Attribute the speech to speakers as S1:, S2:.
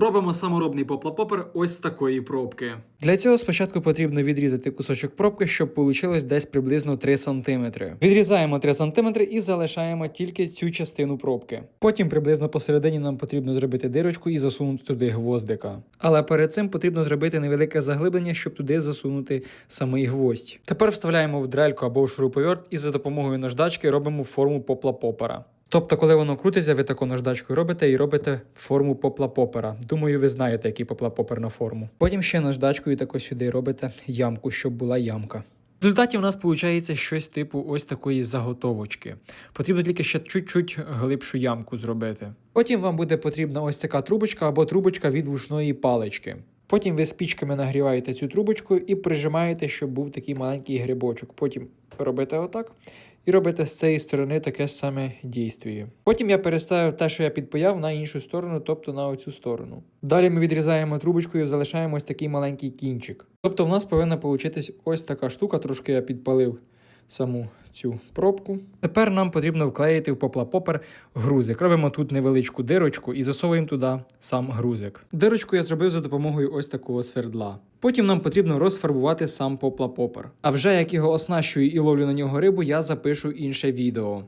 S1: Робимо саморобний поплапопер ось такої пробки. Для цього спочатку потрібно відрізати кусочок пробки, щоб вийшло десь приблизно 3 см. Відрізаємо 3 см і залишаємо тільки цю частину пробки. Потім приблизно посередині нам потрібно зробити дирочку і засунути туди гвоздика. Але перед цим потрібно зробити невелике заглиблення, щоб туди засунути самий гвоздь. Тепер вставляємо в дрельку або в шуруповерт і за допомогою наждачки робимо форму попла-попера. Тобто, коли воно крутиться, ви таку наждачкою робите і робите форму попла-попера. Думаю, ви знаєте, який попла-попер на форму. Потім ще наждачкою тако сюди робите ямку, щоб була ямка. В результаті в нас виходить щось типу ось такої заготовочки. Потрібно тільки ще чуть-чуть глибшу ямку зробити. Потім вам буде потрібна ось така трубочка або трубочка від вушної палички. Потім ви спічками нагріваєте цю трубочку і прижимаєте, щоб був такий маленький грибочок. Потім робите отак і робите з цієї сторони таке саме дійствіє. Потім я переставив те, що я підпаяв, на іншу сторону, тобто на оцю сторону. Далі ми відрізаємо трубочкою, залишаємо ось такий маленький кінчик. Тобто в нас повинна получитись ось така штука, трошки я підпалив саму цю пробку. Тепер нам потрібно вклеїти в поплапопер грузик. Робимо тут невеличку дирочку і засовуємо туди сам грузик. Дирочку я зробив за допомогою ось такого свердла. Потім нам потрібно розфарбувати сам поплапопер. А вже як його оснащую і ловлю на нього рибу, я запишу інше відео.